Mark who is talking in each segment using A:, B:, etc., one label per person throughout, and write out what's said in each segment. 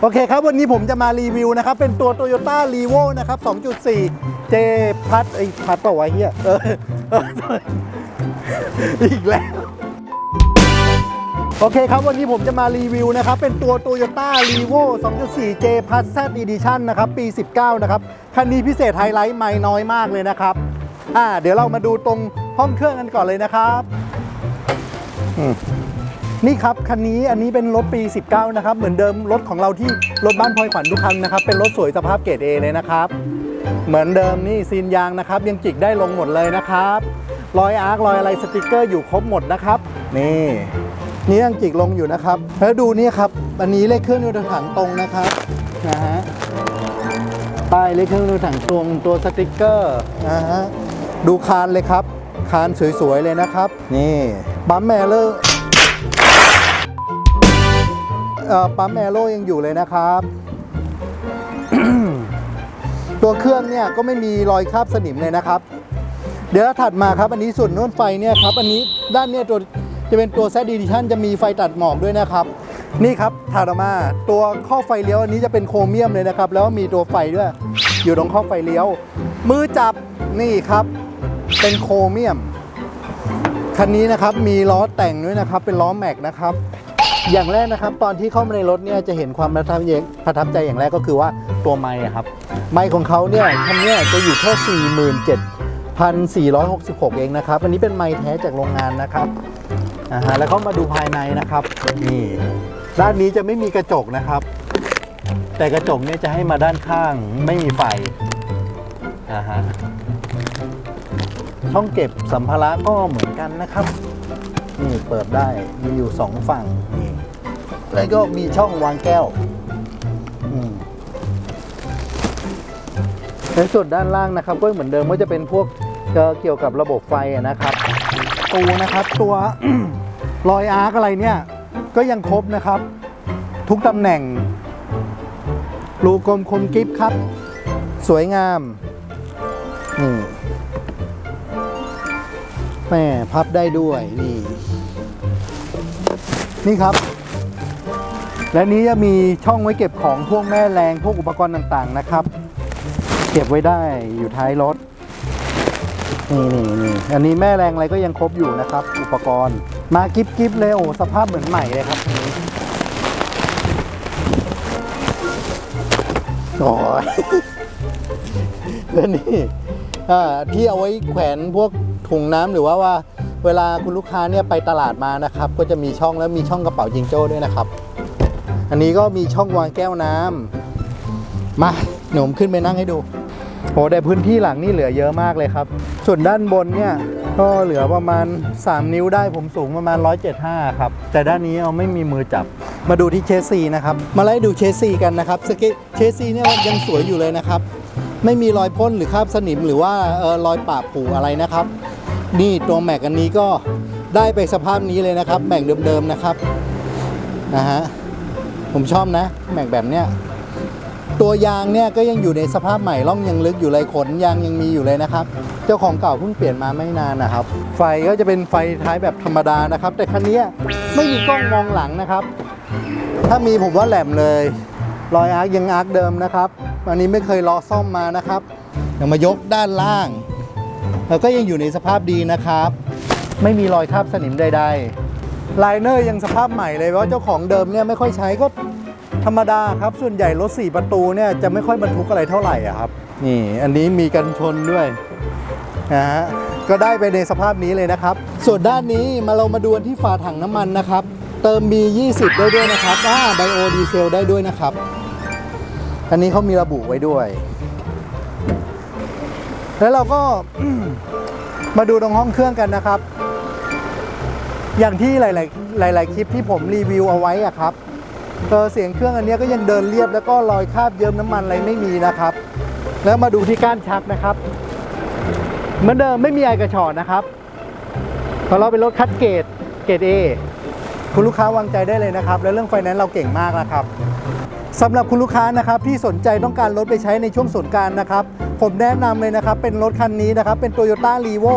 A: โอเคครับ วันนี้ผมจะมารีวิวนะครับ เป็นตัว Toyota r e v o นะครับ 2.4 J พัดไอพัดเปล่าวะเฮียเออเอออีกแล้วโอเคครับ วันนี้ผมจะมารีวิวนะครับ เป็นตัว Toyota r e v o 2.4 J Plus Z Edition นะครับ ปี 19 นะครับ คันนี้พิเศษไฮไลท์ไม่น้อยมากเลยนะครับ อ่า เดี๋ยวเรามาดูตรงห้องเครื่องกันก่อนเลยนะครับ อืม นี่ครับ คันนี้อันนี้เป็นรถปี 19 นะครับ เหมือนเดิมรถของเราที่รถบ้านพลอยขวัญทุกคันนะครับ เป็นรถสวยสภาพเกรด A เลยนะครับ เหมือนเดิมนี่ซีนยางนะครับ ยังจิกได้ลงหมดเลยนะครับ รอยอาร์ครอยอะไรสติกเกอร์อยู่ครบหมดนะครับ นี่นี่ยังจิกลงอยู่นะครับ แล้วดูนี่ครับ อันนี้เลขเครื่องยนต์ถังตรงนะครับนะฮะป้ายเลขเครื่องยนต์ถังตรงตัวสติกเกอร์นะฮะดูคานเลยครับ คานสวยๆเลยนะครับ นี่บัมแมเลอร์ ปั๊มแอโร่ยังอยู่เลยนะครับ ตัวเครื่องเนี่ยก็ไม่มีรอยคราบสนิมเลยนะครับ เดี๋ยวถัดมาครับ อันนี้ส่วนน้นไฟเนี่ยครับ อันนี้ด้านเนี่ยตัวจะเป็นตัวแซดดิชั่นจะมีไฟตัดหมอกด้วยนะครับ นี่ครับถัดออกมาตัวข้อไฟเลี้ยวอันนี้จะเป็นโครเมียมเลยนะครับ แล้วมีตัวไฟด้วย อยู่ตรงข้อไฟเลี้ยว มือจับนี่ครับ เป็นโครเมียมคันนี้นะครับมีล้อแต่งด้วยนะครับ เป็นล้อแม็กนะครับ อย่างแรกนะครับ ตอนที่เข้ามาในรถเนี่ยจะเห็นความประทับใจประทับใจอย่างแรกก็คือว่าตัวไม้ครับ ไม้ของเขาเนี่ยคันเนี้ยจะอยู่แค่ 47,466 เองนะครับ อันนี้เป็นไม้แท้จากโรงงานนะครับอ่าฮะแล้วก็มาดูภายในนะครับนี่ด้านนี้จะไม่มีกระจกนะครับ แต่กระจกเนี่ยจะให้มาด้านข้างไม่มีไฟอ่าฮะช่องเก็บสัมภาระก็เหมือนกันนะครับ นี่เปิดได้มีอยู่สองฝั่งนี่ แล้วก็มีช่องวางแก้วในส่วนด้านล่างนะครับ ก็เหมือนเดิมก็จะเป็นพวกเกี่ยวกับระบบไฟนะครับตูนะครับ ตัวรอยอาร์กอะไรเนี่ย ก็ยังครบนะครับ ทุกตำแหน่งรูกลมคมกิฟครับ สวยงามนี่แม่พับได้ด้วยนี่ นี่ครับ และนี้จะมีช่องไว้เก็บของพวกแม่แรงพวกอุปกรณ์ต่างๆนะครับ เก็บไว้ได้อยู่ท้ายรถนี่นี่นี่อันนี้แม่แรงอะไรก็ยังครบอยู่นะครับ อุปกรณ์มากิฟกิฟเลยโอ้สภาพเหมือนใหม่เลยครับอันนี้โอ้ยและนี่ที่เอาไว้แขวนพวกถุงน้ำหรือว่าว่า เวลาคุณลูกค้าเนี่ยไปตลาดมานะครับ ก็จะมีช่องแล้วมีช่องกระเป๋าจิงโจ้ด้วยนะครับ อันนี้ก็มีช่องวางแก้วน้ำมาหนุ่มขึ้นไปนั่งให้ดูโหแต่พื้นที่หลังนี่เหลือเยอะมากเลยครับ ส่วนด้านบนเนี่ยก็เหลือประมาณ 3 นิ้วได้ผมสูงประมาณ 175 ครับ แต่ด้านนี้เอาไม่มีมือจับ มาดูที่เชสซีนะครับ มาไล่ดูเชสซีกันนะครับสเกเชสซีเนี่ยยังสวยอยู่เลยนะครับ ไม่มีรอยพ่นหรือคราบสนิมหรือว่าเออรอยปาผูอะไรนะครับ นี่ตัวแม็กอันนี้ก็ได้ไปสภาพนี้เลยนะครับ แม็กเดิมๆนะครับนะฮะ ผมชอบนะแม็กแบบเนี้ยตัวยางเนี่ยก็ยังอยู่ในสภาพใหม่ร่องยังลึกอยู่เลยขนยางยังมีอยู่เลยนะครับ เจ้าของเก่าเพิ่งเปลี่ยนมาไม่นานนะครับ ไฟก็จะเป็นไฟท้ายแบบธรรมดานะครับ แต่คันนี้ไม่มีกล้องมองหลังนะครับ ถ้ามีผมว่าแหลมเลย รอยอาร์คยังอาร์คเดิมนะครับอันนี้ไม่เคยล้อซ่อมมานะครับเดี๋ยวมายกด้านล่าง แล้วก็ยังอยู่ในสภาพดีนะครับ ไม่มีรอยคราบสนิมใด ๆ ไลเนอร์ยังสภาพใหม่เลยเพราะเจ้าของเดิมเนี่ยไม่ค่อยใช้ก็ธรรมดาครับ ส่วนใหญ่รถ 4 ประตูเนี่ยจะไม่ค่อยบรรทุกอะไรเท่าไหร่อะครับ นี่อันนี้มีกันชนด้วยนะฮะก็ได้ไปในสภาพนี้เลยนะครับ ส่วนด้านนี้มาเรามาดูที่ฝาถังน้ำมันนะครับ เติม B20 ได้ด้วยนะครับอ่าไบโอดีเซลได้ด้วยนะครับ อันนี้เขามีระบุไว้ด้วย แล้วเราก็มาดูตรงห้องเครื่องกันนะครับ อย่างที่หลาย ๆ หลาย ๆ คลิปที่ผมรีวิวเอาไว้อะครับเออเสียงเครื่องอันนี้ก็ยังเดินเรียบแล้วก็รอยคราบเยิ้มน้ำมันอะไรไม่มีนะครับ แล้วมาดูที่ก้านชักนะครับ เหมือนเดิมไม่มีไอกระชอนนะครับเพราเราเป็นรถคัดเกรดเกรด A คุณลูกค้าวางใจได้เลยนะครับ แล้วเรื่องไฟแนนซ์เราเก่งมากนะครับสำหรับคุณลูกค้านะครับที่สนใจต้องการรถไปใช้ในช่วงสงการนะครับ ผมแนะนำเลยนะครับ เป็นรถคันนี้นะครับ เป็น Toyota r e v o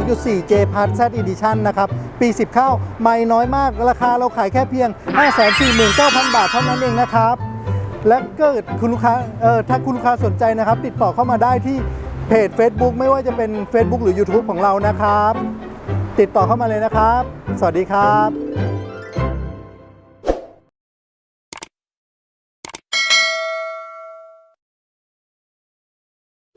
A: 2.4 J Plus Z Edition นะครับ ปี 10 เข้า ไม่น้อยมาก ราคาเราขายแค่เพียง 549,000 บาทเท่านั้นเองนะครับ และเกิดคุณลูกค้าเออถ้าคุณลูกค้าสนใจนะครับ ติดต่อเข้ามาได้ที่เพจ Facebook ไม่ว่าจะเป็น Facebook หรือ YouTube ของเรานะครับ ติดต่อเข้ามาเลยนะครับ สวัสดีครับ